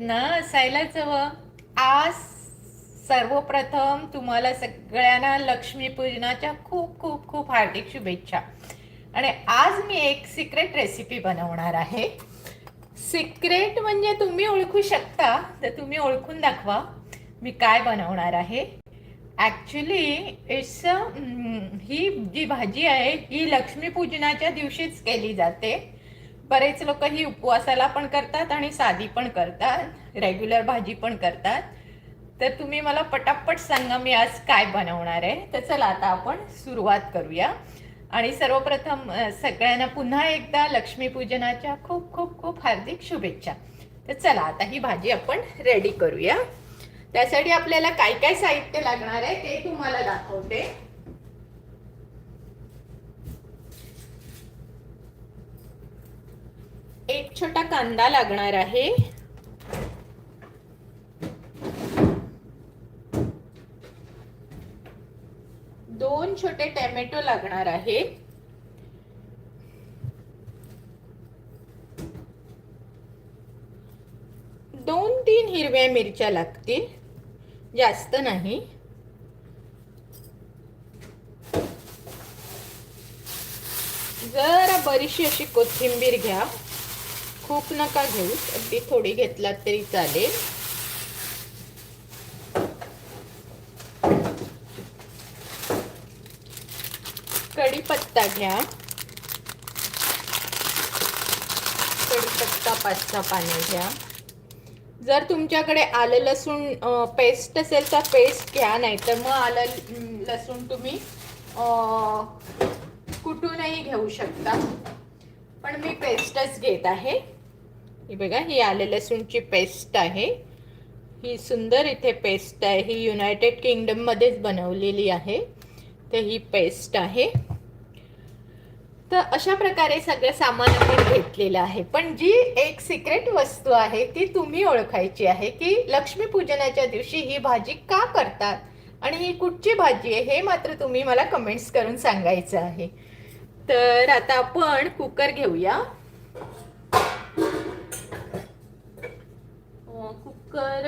न असायलाच हवं आज सर्वप्रथम तुम्हाला सगळ्यांना लक्ष्मीपूजनाच्या खूप खूप खूप हार्दिक शुभेच्छा. आणि आज मी एक सिक्रेट रेसिपी बनवणार आहे. सिक्रेट म्हणजे तुम्ही ओळखू शकता तर तुम्ही ओळखून दाखवा मी काय बनवणार आहे. ॲक्च्युली इट्स mm, ही जी भाजी आहे ही लक्ष्मीपूजनाच्या दिवशीच केली जाते. बरेच लोक ही उपवासाला पण करतात आणि साधी पण करतात रेग्युलर भाजी पण करतात. तर तुम्ही मला पटापट सांगा मी आज काय बनवणार आहे. तर चला आता आपण सुरुवात करूया. आणि सर्वप्रथम सगळ्यांना पुन्हा एकदा लक्ष्मीपूजनाच्या खूप खूप खूप हार्दिक शुभेच्छा. तर चला आता ही भाजी आपण रेडी करूया. त्यासाठी आपल्याला काय काय साहित्य लागणार आहे ते तुम्हाला दाखवते. एक छोटा कांदा लागणार आहे. दोन छोटे टॅमॅटो लागणार आहे. दोन तीन हिरव्या मिरच्या लागतील. जास्त नाही. जरा बरीचशी अशी कोथिंबीर घ्या. खूप नका घेऊ अगदी थोडी घेतलात तरी चालेल. कढीपत्ता घ्या. कढीपत्ता पाच सहा पाने घ्या. जर तुमच्याकडे आलं लसूण पेस्ट असेल तर पेस्ट घ्या नाही तर मग आलं लसूण तुम्ही कुठूनही घेऊ शकता. पण मी पेस्टच घेत आहे. ही बघा ही आले लसूणची पेस्ट आहे. ही सुंदर इथे पेस्ट आहे. ही युनायटेड किंगडममध्येच बनवलेली आहे. तर ही पेस्ट आहे. तर अशा प्रकारे सगळं सामान आपण घेतलेलं आहे. पण जी एक सिक्रेट वस्तू आहे ती तुम्ही ओळखायची आहे की लक्ष्मीपूजनाच्या दिवशी ही भाजी का करतात? आणि ही कुठची भाजी आहे हे मात्र तुम्ही मला कमेंट्स करून सांगायचं आहे. तर आता आपण कुकर घेऊया. कर.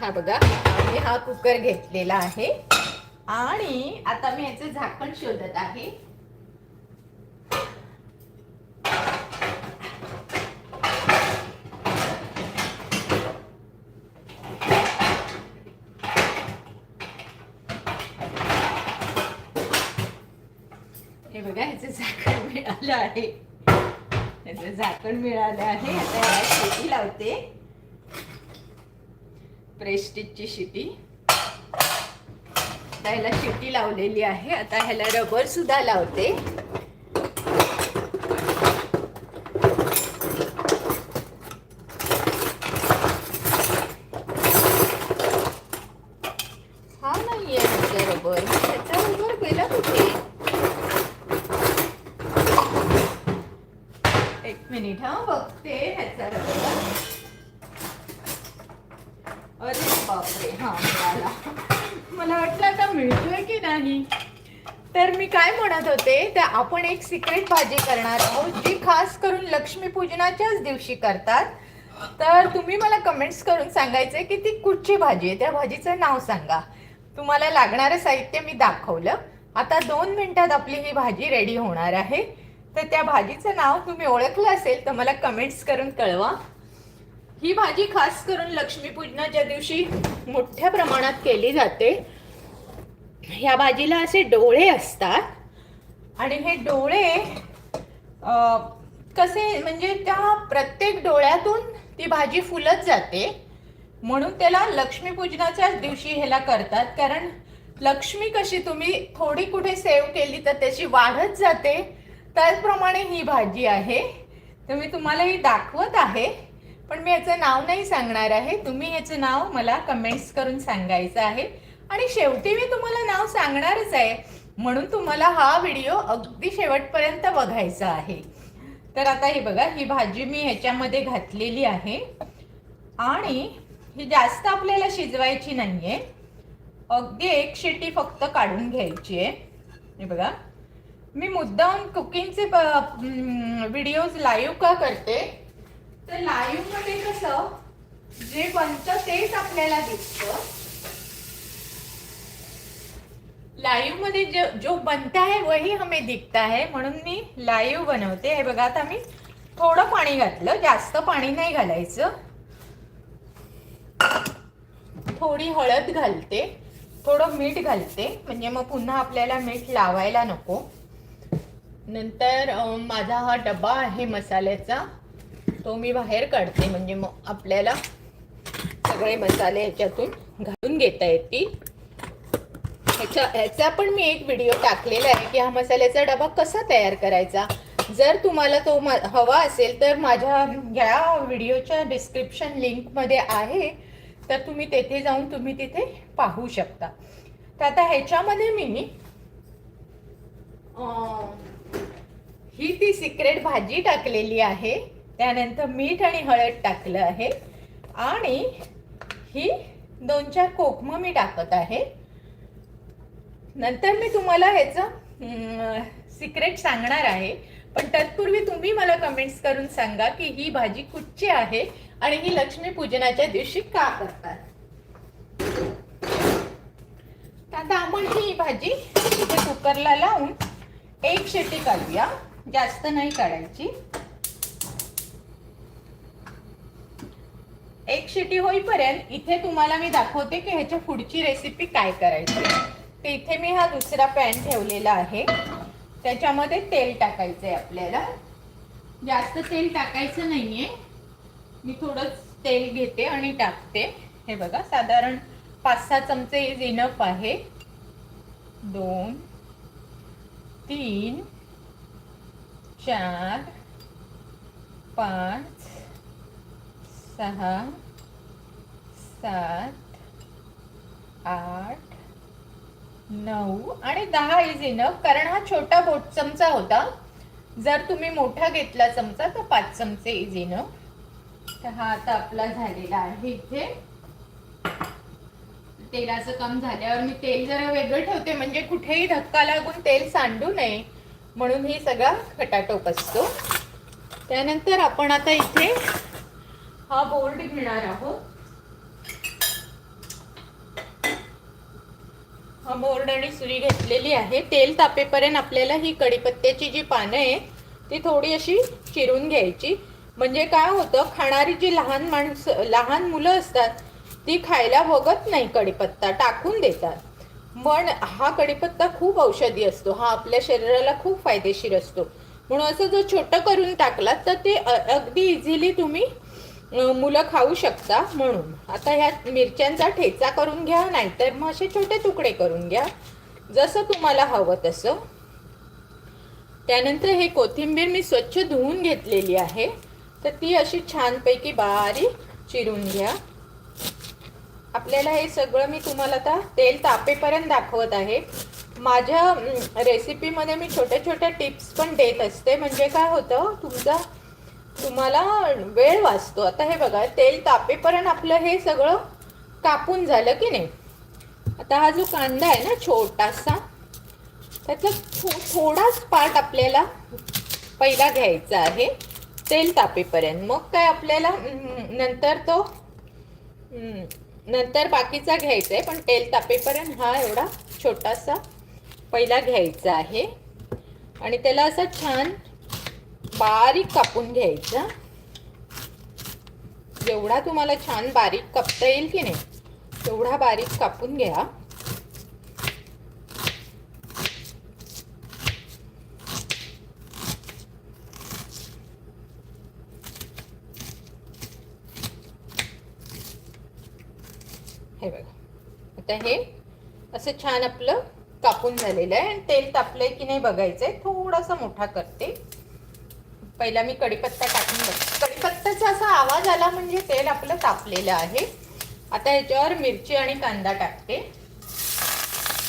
हा बघा मी हा कुकर घेतलेला आहे. आणि आता मी याचं झाकण शोधत आहे हे बघा ह्याचं आहे. ह्याचं झाकण मिळालं आहे. आता याला शिटी लावते. प्रेस्टिजची शिटी. आता ह्याला शिटी लावलेली आहे. आता ह्याला रबर सुद्धा लावते हा नाहीये ह्याचा रबर ह्याचा रबर गेला कुठे एक मिनिट हा बघते ह्याचा रबर अरे बापरे हा मिळाला मला वाटलं आता मिळतोय की नाही तर मी काय म्हणत होते तर आपण एक सिक्रेट भाजी करणार आहोत जी खास करून लक्ष्मीपूजनाच्याच दिवशी करतात. तर तुम्ही मला कमेंट्स करून सांगायचे की ती कुठची भाजी आहे? त्या भाजीचं नाव सांगा. तुम्हाला लागणारं साहित्य मी दाखवलं. आता दोन मिनिटात आपली ही भाजी रेडी होणार आहे. तर त्या भाजीचं नाव तुम्ही ओळखलं असेल तर मला कमेंट्स करून कळवा. ही भाजी खास करून लक्ष्मीपूजनाच्या दिवशी मोठ्या प्रमाणात केली जाते. ह्या भाजीला असे डोळे असतात. आणि हे डोळे कसे म्हणजे त्या प्रत्येक डोळ्यातून ती भाजी फुलत जाते. म्हणून त्याला लक्ष्मीपूजनाच्याच दिवशी ह्याला करतात. कारण लक्ष्मी कशी तुम्ही थोडी कुठे सेव्ह केली तर त्याची वाढत जाते. त्याचप्रमाणे ही भाजी आहे. तर मी तुम्हाला ही दाखवत आहे. पण मी याचं नाव नाही सांगणार आहे. तुम्ही ह्याचं नाव मला कमेंट्स करून सांगायचं आहे. आणि शेवटी मी तुम्हाला नाव सांगणारच आहे. म्हणून तुम्हाला हा व्हिडिओ अगदी शेवटपर्यंत बघायचा आहे. तर आता हे बघा ही भाजी मी ह्याच्यामध्ये घातलेली आहे. आणि ही जास्त आपल्याला शिजवायची नाही आहे अगदी एक शिटी फक्त काढून घ्यायची आहे. हे बघा. मी मुद्दाम कुकिंगचे व्हिडिओज लाईव्ह का करते? तर लाईव्हमध्ये कसं जे बनतं तेच आपल्याला दिसतं. लाईव्हमध्ये जो जो बनता है वही हमें दिखता है. म्हणून मी लाईव्ह बनवते. हे बघा आता मी थोडं पाणी घातलं. जास्त पाणी नाही घालायचं. थोडी हळद घालते. थोडं मीठ घालते. म्हणजे मग पुन्हा आपल्याला मीठ लावायला नको. नंतर माझा हा डबा आहे मसाल्याचा. तो मी बाहेर काढते. म्हणजे मग आपल्याला सगळे मसाले ह्याच्यातून घालून घेता येतील. ह्याच्या ह्याचा पण मी एक व्हिडिओ टाकलेला आहे की हा मसाल्याचा डबा कसा तयार करायचा? जर तुम्हाला तो हवा असेल तर माझ्या ह्या व्हिडिओच्या डिस्क्रिप्शन लिंकमध्ये आहे. तर तुम्ही तेथे जाऊन तुम्ही तिथे पाहू शकता. तर आता ह्याच्यामध्ये मी ही ती सिक्रेट भाजी टाकलेली आहे. त्यानंतर मीठ आणि हळद टाकलं आहे. आणि ही दोन चार कोकमं मी टाकत आहे. नंतर मी तुम्हाला ह्याचं सिक्रेट सांगणार आहे. पण तत्पूर्वी तुम्ही मला कमेंट्स करून सांगा की ही भाजी कुठची आहे आणि ही लक्ष्मी पूजनाच्या दिवशी का करतात. आता आपण ही भाजी इथे कुकरला लावून एक शेटी काढूया. जास्त नाही काढायची. एक शिटी होईपर्यंत इथे तुम्हाला मी दाखवते की ह्याच्या पुढची रेसिपी काय करायची. तर इथे मी हा दुसरा पॅन ठेवलेला आहे. त्याच्यामध्ये तेल टाकायचं आहे आपल्याला. जास्त तेल टाकायचं नाही आहे मी थोडं तेल घेते आणि टाकते. हे बघा साधारण पाच सहा चमचे इज इनफ आहे. दोन तीन चार पाच सहा सात आठ नऊ आणि दहा इज इनफ कारण हा छोटा बोट चमचा होता. जर तुम्ही मोठा घेतला चमचा तर पाच चमचे इज इनफ तर हा आता आपला झालेला आहे इथे. तेलाचं काम झाल्यावर मी तेल जरा वेगळं ठेवते म्हणजे कुठेही धक्का लागून तेल सांडू नये. म्हणून ही सगळा खटाटोप असतो. त्यानंतर आपण आता इथे हा बोर्ड घेणार आहोत. बोर्ड आणि सुरी घेतलेली आहे. तेल तापेपर्यंत आपल्याला ही कढीपत्त्याची जी पानं आहेत ती थोडी अशी चिरून घ्यायची. म्हणजे काय होतं खाणारी जी लहान माणसं लहान मुलं असतात ती खायला बघत नाही कढीपत्ता टाकून देतात. पण हा कढीपत्ता खूप औषधी असतो. हा आपल्या शरीराला खूप फायदेशीर असतो. म्हणून असं जर छोटं करून टाकलात तर ते अगदी इझिली तुम्ही मुलं खाऊ शकता म्हणून. आता ह्या मिरच्यांचा ठेचा करून घ्या नाहीतर मग असे छोटे तुकडे करून घ्या. जसं तुम्हाला हवं तसं. त्यानंतर हे कोथिंबीर मी स्वच्छ धुवून घेतलेली आहे. तर ती अशी छानपैकी बारीक चिरून घ्या. आपल्याला हे सगळं मी तुम्हाला आता तेल तापेपर्यंत दाखवत आहे. माझ्या रेसिपीमध्ये मी छोट्या छोट्या टिप्स पण देत असते. म्हणजे काय होतं तुमचा तुम्हाला वेळ वाचतो. आता हे बघा तेल तापेपर्यंत आपलं हे सगळं कापून झालं की नाही? आता हा जो कांदा आहे ना छोटासा त्याचा थो थोडाच पार्ट आपल्याला पहिला घ्यायचा आहे तेल तापेपर्यंत. मग काय आपल्याला नंतर तो नंतर बाकीचा घ्यायचा आहे पण तेल तापेपर्यंत हा एवढा छोटासा पहिला घ्यायचा आहे. आणि त्याला असं छान बारीक कापून घ्यायचं. जेवढा तुम्हाला छान बारीक कापता येईल की नाही तेवढा बारीक कापून घ्या. हे बघा. आता हे असं छान आपलं कापून झालेलं आहे आणि तेल तापलंय की नाही बघायचंय थोडासा मोठा करते. पहिला मी कढीपत्ता टाकून बघते. कडीपत्त्याचा असा आवाज आला म्हणजे तेल आपलं तापलेलं आहे. आता याच्यावर मिरची आणि कांदा टाकते.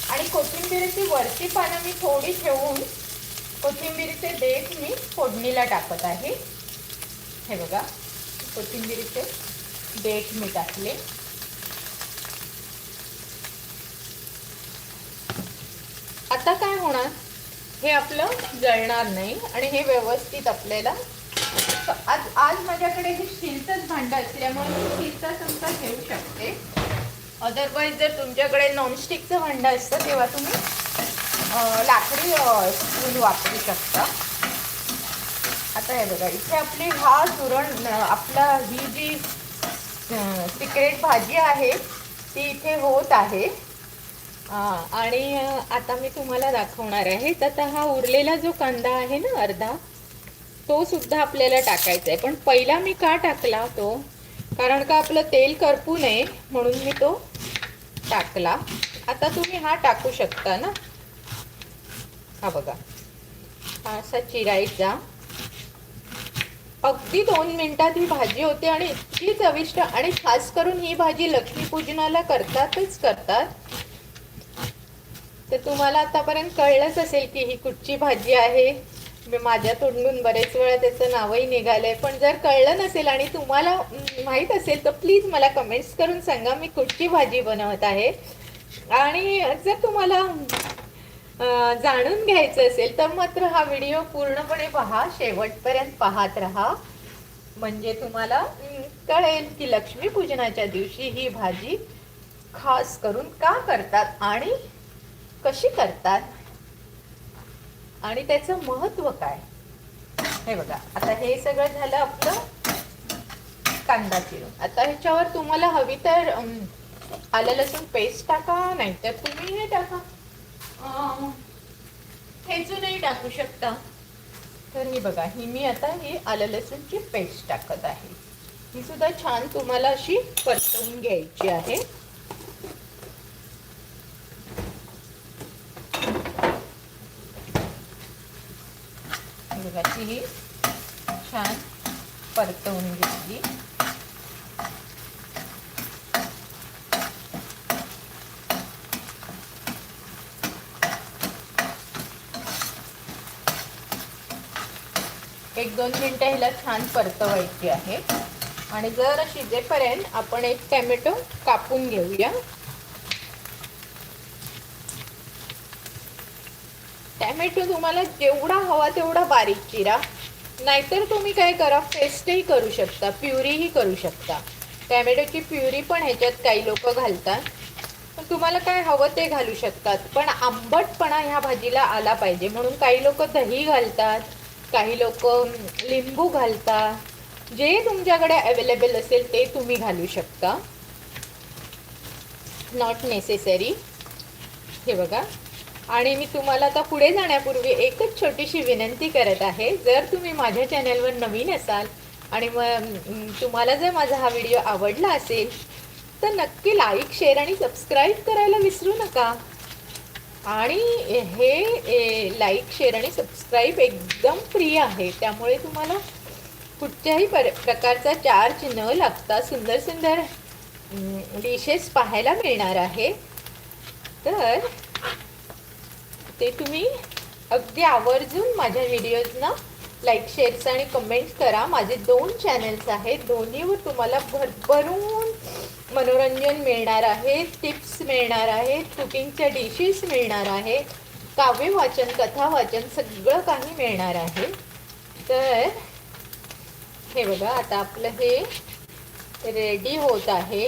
आणि कोथिंबिरीची वरची पानं मी थोडी ठेवून कोथिंबिरीचे देठ मी फोडणीला टाकत आहे. हे बघा कोथिंबिरीचे देठ मी टाकले. आता काय होणार? हे आपलं जळणार नाही आणि हे व्यवस्थित आपल्याला आज आज माझ्याकडे हे स्टीलचंच भांडं असल्यामुळे मी स्टीलचा चमचा घेऊ शकते. अदरवाईज जर तुमच्याकडे नॉनस्टिकचं भांडं असतं तेव्हा तुम्ही लाकडी स्पून वापरू शकता. आता हे बघा इथे आपली हा सुरण आपला ही जी सिक्रेट भाजी आहे ती इथे होत आहे. हां आणि आता मी तुम्हाला दाखवणार आहे. तर आता हा उरलेला जो कांदा आहे ना अर्धा तो सुद्धा आपल्याला टाकायचा आहे. पण पहिला मी का टाकला तो? कारण का आपलं तेल करपू नये म्हणून मी तो टाकला. आता तुम्ही हा टाकू शकता ना? हा बघा. हा असा चिरायचा. अगदी दोन मिनिटात ही भाजी होते आणि इतकी चविष्ट आणि खास करून ही भाजी लक्ष्मीपूजनाला करतातच करतात. तर तुम्हाला आतापर्यंत कळलंच असेल की ही कुठची भाजी आहे. मी माझ्या तोंडून बरेच वेळा त्याचं नावही निघालंय. पण जर कळलं नसेल आणि तुम्हाला माहीत असेल तर प्लीज मला कमेंट्स करून सांगा मी कुठची भाजी बनवत आहे. आणि जर तुम्हाला जाणून घ्यायचं असेल तर मात्र हा व्हिडिओ पूर्णपणे पहा. शेवटपर्यंत पाहत राहा. म्हणजे तुम्हाला कळेल की लक्ष्मीपूजनाच्या दिवशी ही भाजी खास करून का करतात आणि कशी करतात? आणि त्याचं महत्त्व काय? हे बघा आता हे सगळं झालं आपलं कांदा चिरून आता ह्याच्यावर तुम्हाला हवी तर आलं लसूण पेस्ट टाका नाहीतर तुम्ही हे टाका. अं, ठेचूनही टाकू शकता. तर ही बघा ही मी आता ही आलं लसूणची पेस्ट टाकत आहे. ही सुद्धा छान तुम्हाला अशी परतवून घ्यायची आहे. ही छान परतवून घेतली. एक दोन मिनटं ह्याला छान परतवायची आहे. आणि जर शिजेपर्यंत आपण एक टॅमॅटो कापून घेऊया. टॅमॅटो तुम्हाला जेवढा हवा तेवढा बारीक चिरा. नाहीतर तुम्ही काय करा पेस्टही करू शकता प्युरीही करू शकता. टॅमॅटोची प्युरी पण ह्याच्यात काही लोक घालतात. पण तुम्हाला काय हवं ते घालू शकतात. पण आंबटपणा ह्या भाजीला आला पाहिजे. म्हणून काही लोक दही घालतात काही लोक लिंबू घालतात. जे तुमच्याकडे अवेलेबल असेल ते तुम्ही घालू शकता. नॉट नेसेसरी हे बघा. आणि मी तुम्हाला आता पुढे जाण्यापूर्वी एकच छोटीशी विनंती करत आहे. जर तुम्ही माझ्या चॅनलवर नवीन असाल आणि मग म, तुम्हाला जर माझा हा व्हिडिओ आवडला असेल तर नक्की लाईक शेअर आणि सबस्क्राईब करायला विसरू नका. आणि हे लाईक शेअर आणि सबस्क्राईब एकदम फ्री आहे. त्यामुळे तुम्हाला कुठच्याही पर प्रकारचा चार्ज न लागता सुंदर सुंदर डिशेस पाहायला मिळणार आहे. तर ते तुम्ही अगदी आवर्जून माझ्या व्हिडिओजना लाईक शेअर्स आणि कमेंट्स करा. माझे दोन चॅनल्स आहेत. दोन्हीवर तुम्हाला भरभरून मनोरंजन मिळणार आहे टिप्स मिळणार आहेत कुकिंगच्या डिशेस मिळणार आहेत काव्य वाचन कथा वाचन सगळं काही मिळणार आहे. तर हे बघा आता आपलं हे रेडी होत आहे.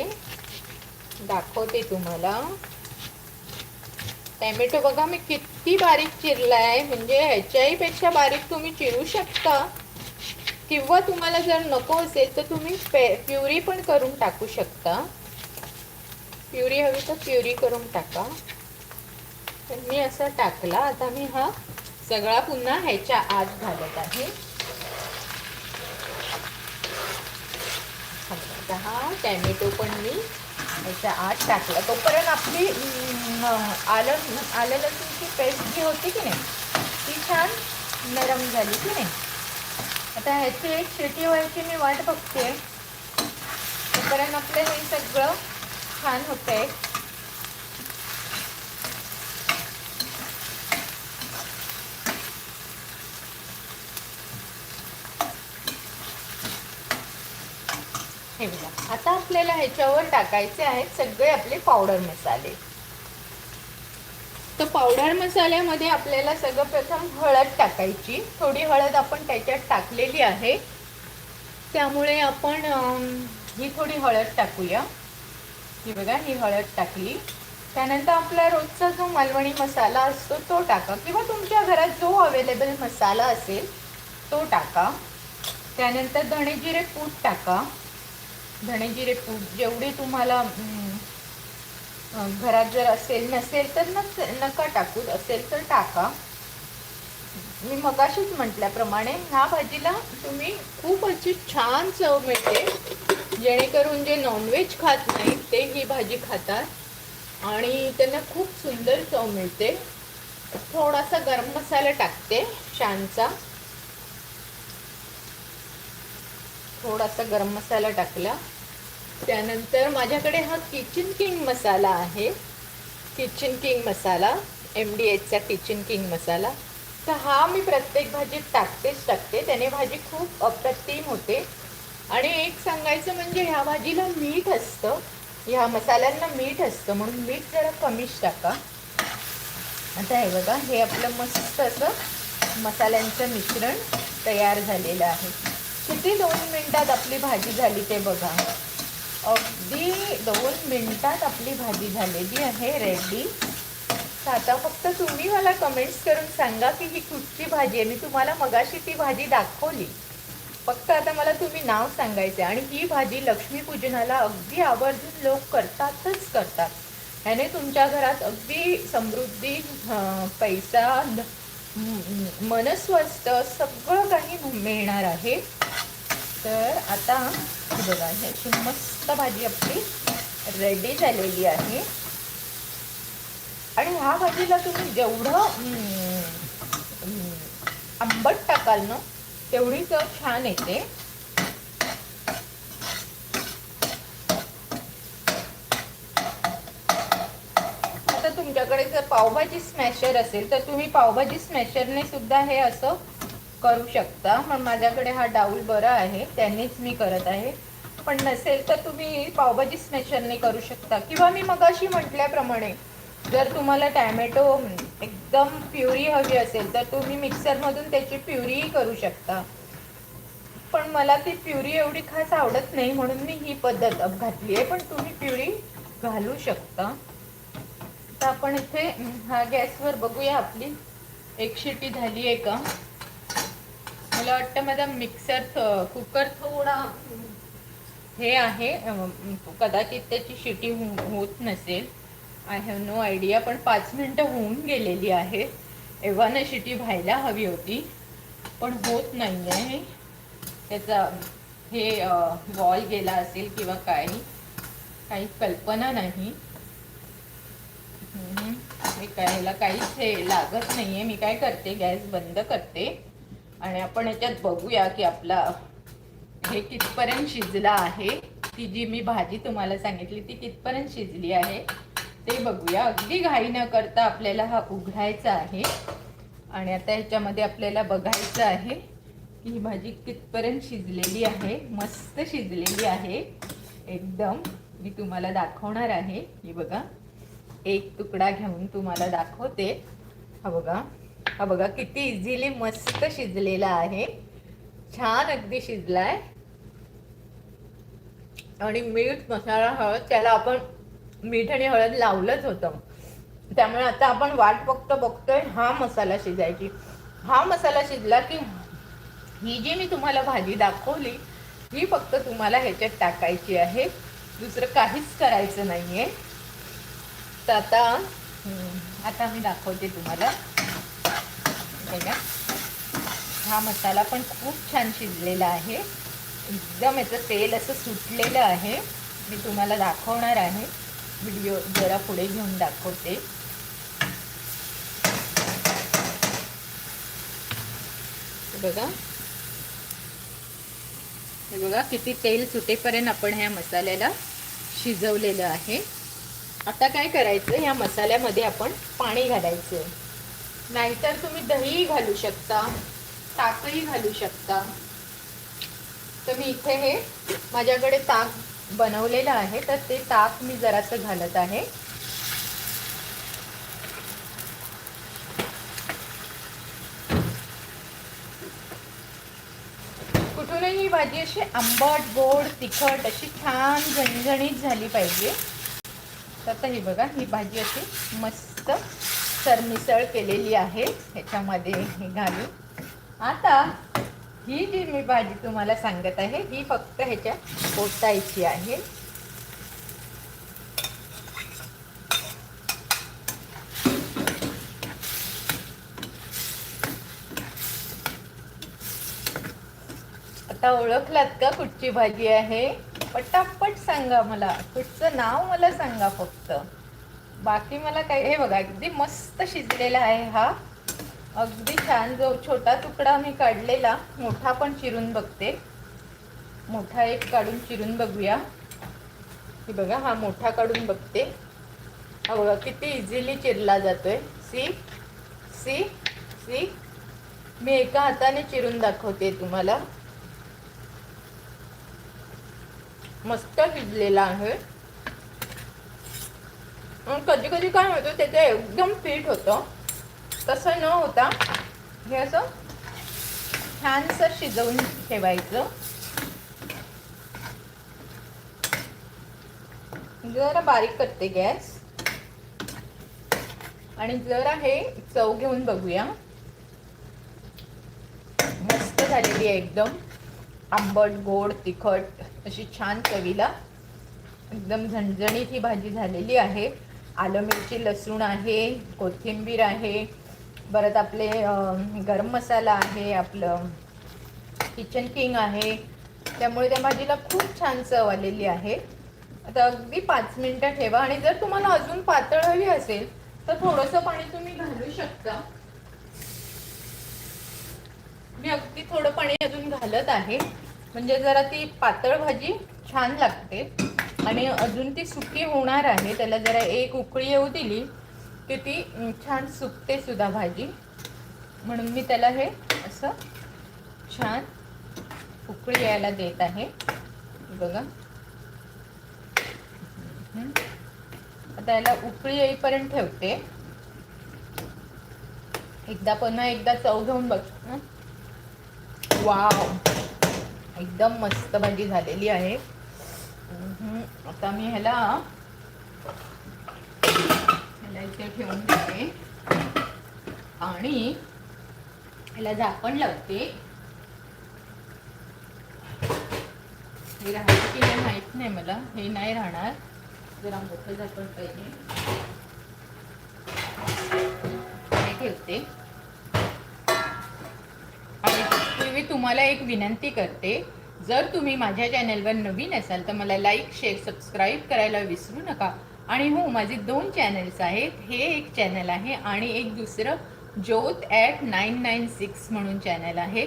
दाखवते तुम्हाला. टॅमॅटो बघा मी किती बारीक चिरलाय. म्हणजे ह्याच्याही पेक्षा बारीक तुम्ही चिरू शकता. किंवा तुम्हाला जर नको असेल तर तुम्ही पे प्युरी पण करून टाकू शकता. प्युरी हवी तर प्युरी करून टाका. तर मी असं टाकला. आता मी हा सगळा पुन्हा ह्याच्या आत घालत आहे. हा टॅमॅटो पण मी याच्या आत टाकला. तोपर्यंत आपली आलं आलं लसूणची पेस्ट जी होती की नाही ती छान नरम झाली की नाही. आता ह्याची एक शिटी व्हायची मी वाट बघते. तोपर्यंत आपलं हे सगळं छान होतंय. हे बघा आता आपल्याला ह्याच्यावर टाकायचे आहेत सगळे आपले पावडर मसाले. तर पावडर मसाल्यामध्ये आपल्याला सगळं प्रथम हळद टाकायची. थोडी हळद आपण त्याच्यात टाकलेली आहे. त्यामुळे आपण ही थोडी हळद टाकूया. ही बघा ही हळद टाकली. त्यानंतर आपला रोजचा जो मालवणी मसाला असतो तो टाका. किंवा तुमच्या घरात जो अवेलेबल मसाला असेल तो टाका. त्यानंतर धणेजिरे पूड टाका. धणेजिरे पूड जेवढी तुम्हाला घरात जर असेल नसेल तर नस नका टाकू. असेल तर टाका. मी मगाशीच म्हटल्याप्रमाणे ह्या भाजीला तुम्ही खूप अशी छान चव मिळते. जेणेकरून जे नॉनव्हेज खात नाही ते ही भाजी खातात. आणि त्यांना खूप सुंदर चव मिळते. थोडासा गरम मसाला टाकते शानचा थोडासा गरम मसाला टाकला. त्यानंतर माझ्याकडे हा किचन किंग मसाला आहे. Kitchen king masala M D एचचा kitchen king masala. तर हा मी प्रत्येक भाजीत टाकतेच टाकते. त्याने भाजी खूप अप्रतिम होते. आणि एक सांगायचं म्हणजे ह्या भाजीला मीठ असतं. ह्या मसाल्यांना मीठ असतं. म्हणून मीठ जरा कमीच टाका. आता हे बघा हे आपलं मस्त असं मसाल्यांचं मिश्रण तयार झालेलं आहे. किती दोन मिनिटात आपली भाजी झाली ते बघा. अगदी दोन मिनटात आपली भाजी झालेली आहे रेडी तर आता फक्त तुम्ही मला कमेंट्स करून सांगा की ही कुठची भाजी आहे. मी तुम्हाला मगाशी ती भाजी दाखवली. फक्त आता मला तुम्ही नाव सांगायचं आणि ही भाजी लक्ष्मीपूजनाला अगदी आवर्जून लोक करतातच करतात. ह्याने तुमच्या घरात अगदी समृद्धी पैसा मनस्वस्थ सगळं काही मिळणार आहे. तर आता बघा ह्याची मस्त भाजी आपली रेडी झालेली आहे. आणि ह्या भाजीला तुम्ही जेवढं आंबट टाकाल ना तेवढी चव छान येते. आता तुमच्याकडे जर पावभाजी स्मॅशर असेल तर तुम्ही पावभाजी स्मॅशरने सुद्धा हे असं करू शकता. पण माझ्याकडे हा डाऊल बरा आहे त्यांनीच मी करत आहे. पण नसेल तर तुम्ही पावभाजी स्मॅशरने करू शकता. किंवा मी मगाशी म्हटल्याप्रमाणे जर तुम्हाला टॅमॅटो एकदम प्युरी हवी असेल तर तुम्ही मिक्सरमधून त्याची प्युरीही करू शकता. पण मला ती प्युरी एवढी खास आवडत नाही म्हणून मी ही पद्धत घातली आहे. पण तुम्ही प्युरी घालू शकता. तर आपण इथे हा गॅसवर बघूया आपली. एक शिटी झाली आहे का? मला वाटतं माझा मिक्सर थ- कुकर थोडा हे आहे. कदाचित त्याची शिटी हो- होत नसेल. आय हॅव नो आयडिया पण पाच मिनटं होऊन गेलेली आहे. एव्हाना शिटी व्हायला हवी होती. पण होत नाही आहे त्याचा हे वॉल गेला असेल किंवा काय काही कल्पना नाही. मी काय ह्याला काहीच हे लागत नाही आहे मी काय करते? गॅस बंद करते. आणि आपण याच्यात बघूया की आपला हे कितपर्यंत शिजला आहे? ती जी मी भाजी तुम्हाला सांगितली ती कितपर्यंत शिजली आहे? ते बघूया. अगदी घाई न करता आपल्याला हा उघडायचा आहे. आणि आता ह्याच्यामध्ये आपल्याला बघायचं आहे की ही भाजी कितपर्यंत शिजलेली आहे. मस्त शिजलेली आहे. एकदम. मी तुम्हाला दाखवणार आहे. ही बघा. एक तुकडा घेऊन तुम्हाला दाखवते. हा बघा. हा बघा किती इझिली मस्त शिजलेला आहे. छान अगदी शिजला आहे आणि मीठ मसाला हळद त्याला आपण मीठ आणि हळद लावलंच होतं. त्यामुळे आता आपण वाट फक्त बघतोय हा मसाला शिजायची. हा मसाला शिजला की ही जी मी तुम्हाला भाजी दाखवली ही फक्त तुम्हाला ह्याच्यात टाकायची आहे. दुसरं काहीच करायचं नाही आहे तर आता आता मी दाखवते तुम्हाला. बघा. हा मसाला पण खूप छान शिजलेला आहे. एकदम याचं तेल असं सुटलेलं आहे. मी तुम्हाला दाखवणार आहे. व्हिडिओ जरा पुढे घेऊन दाखवते. बघा. हे बघा किती तेल सुटेपर्यंत आपण ह्या मसाल्याला शिजवलेलं आहे. आता काय करायचं? ह्या मसाल्यामध्ये आपण पाणी घालायचं. नाहीतर तुम्ही दही घालू शकता ताकही घालू शकता. तर मी इथे हे माझ्याकडे ताक बनवलेलं आहे तर ते ताक मी जरासं घालत आहे. कुठूनही ही भाजी अशी आंबट गोड तिखट अशी छान झणझणीत झाली पाहिजे. तर ही बघा ही भाजी अशी मस्त सरमिसळ केलेली आहे. ह्याच्यामध्ये घालून. आता ही जी मी भाजी तुम्हाला सांगत आहे ही फक्त ह्याच्या ओतायची आहे. आता ओळखलात का कुठची भाजी आहे? पटापट सांगा मला. कुठचं नाव मला सांगा फक्त. बाकी मला काय हे बघा अगदी मस्त शिजलेला आहे हा. अगदी छान. जो छोटा तुकडा मी काढलेला मोठा पण चिरून बघते. मोठा एक काढून चिरून बघूया. की बघा हा मोठा काढून बघते. हा बघा किती इझिली चिरला जातोय. C C C. मी एका हाताने चिरून दाखवते तुम्हाला. मस्त भिजलेला आहे. कधी कधी काय होतं त्याचं एकदम पीठ होतं. तसं न होता हे असं छानसं शिजवून ठेवायचं. जरा बारीक करते गॅस. आणि जरा हे चव घेऊन बघूया. मस्त झालेली आहे एकदम. आंबट गोड तिखट अशी छान चवीला एकदम झणझणीत ही भाजी झालेली आहे. आलं मिरची लसूण आहे कोथिंबीर आहे परत आपले गरम मसाला आहे आपलं किचन किंग आहे. त्यामुळे त्या भाजीला खूप छान चव आलेली आहे. आता अगदी पाच मिनटं ठेवा आणि जर तुम्हाला अजून पातळ हवी असेल तर थोडंसं पाणी तुम्ही घालू शकता. मी अगदी थोडं पाणी अजून घालत आहे. म्हणजे जरा ती पातळ भाजी छान लागते. आणि अजून ती सुकी होणार आहे. त्याला जरा एक उकळी येऊ दिली. की ती छान सुकते सुद्धा भाजी. म्हणून मी त्याला हे असं छान उकळी यायला देत आहे. बघा. आता याला उकळी येईपर्यंत ठेवते. एकदा पुन्हा एकदा चव घेऊन बघ. वाव. एकदम मस्त भाजी झालेली आहे. आता मी ह्याला ह्याला इथे ठेवून देते आणि ह्याला झाकण लावते. हे राहते की नाही माहीत नाही मला. हे नाही राहणार. जरा मोठं झाकण पाहिजे. हे ठेवते. आणि मी तुम्हाला एक विनंती करते. जर तुम्ही माझ्या चॅनलवर नवीन असाल तर मला लाईक शेअर सबस्क्राईब करायला विसरू नका. आणि हो माझे दोन चॅनल्स आहेत. हे एक चॅनल आहे आणि एक दुसरं Jyot at nine nine six म्हणून चॅनल आहे.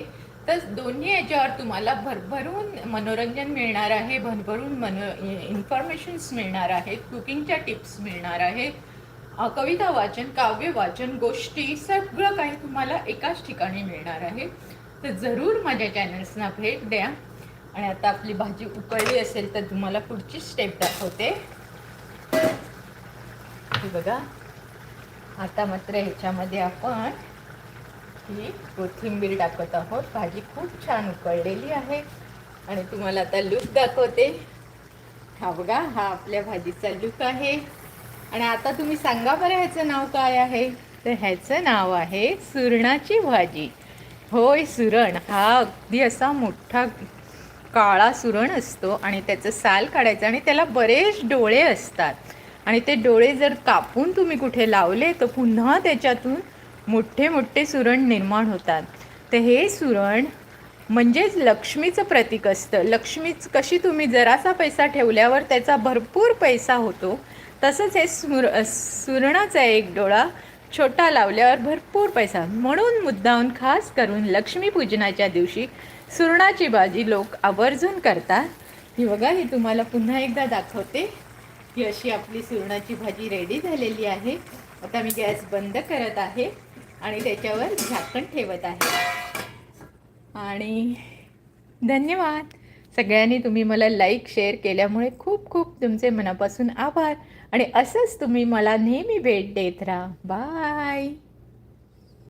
तर दोन्ही याच्यावर तुम्हाला भरभरून मनोरंजन मिळणार आहे भरभरून मनो इन्फॉर्मेशन्स मिळणार आहेत कुकिंगच्या टिप्स मिळणार आहेत कविता वाचन काव्य वाचन गोष्टी सगळं काही तुम्हाला एकाच ठिकाणी मिळणार आहे. तर जरूर माझ्या चॅनल्सना भेट द्या. आणि आता आपली भाजी उकळली असेल तर तुम्हाला पुढची स्टेप दाखवते. हे बघा आता मात्र ह्याच्यामध्ये आपण ही कोथिंबीर टाकत आहोत. भाजी खूप छान उकळलेली आहे. आणि तुम्हाला आता लूक दाखवते. हा बघा हा आपल्या भाजीचा लूक आहे. आणि आता तुम्ही सांगा बरं ह्याचं नाव काय आहे? तर ह्याचं नाव आहे सुरणाची भाजी. होय सुरण. हा अगदी असा मोठा काळा सुरण असतो आणि त्याचं साल काढायचं आणि त्याला बरेच डोळे असतात. आणि ते डोळे जर कापून तुम्ही कुठे लावले तर पुन्हा त्याच्यातून मोठे मोठे सुरण निर्माण होतात. तर हे सुरण म्हणजेच लक्ष्मीचं प्रतीक असतं. लक्ष्मीच कशी तुम्ही जरासा पैसा ठेवल्यावर त्याचा भरपूर पैसा होतो तसंच हे सुर सुरणाचा एक डोळा छोटा लावल्यावर भरपूर पैसा. म्हणून मुद्दाहून खास करून लक्ष्मीपूजनाच्या दिवशी सुरणाची भाजी लोक आवर्जून करतात. ही बघा ही तुम्हाला पुन्हा एकदा दाखवते. ही अशी आपली सुरणाची भाजी रेडी झालेली आहे. आता मी गॅस बंद करत आहे आणि त्याच्यावर झाकण ठेवत आहे. आणि धन्यवाद. सगळ्यांनी तुम्ही मला लाईक शेअर केल्यामुळे खूप खूप तुमचे मनापासून आभार. आणि असंच तुम्ही मला नेहमी भेट देत राहा. बाय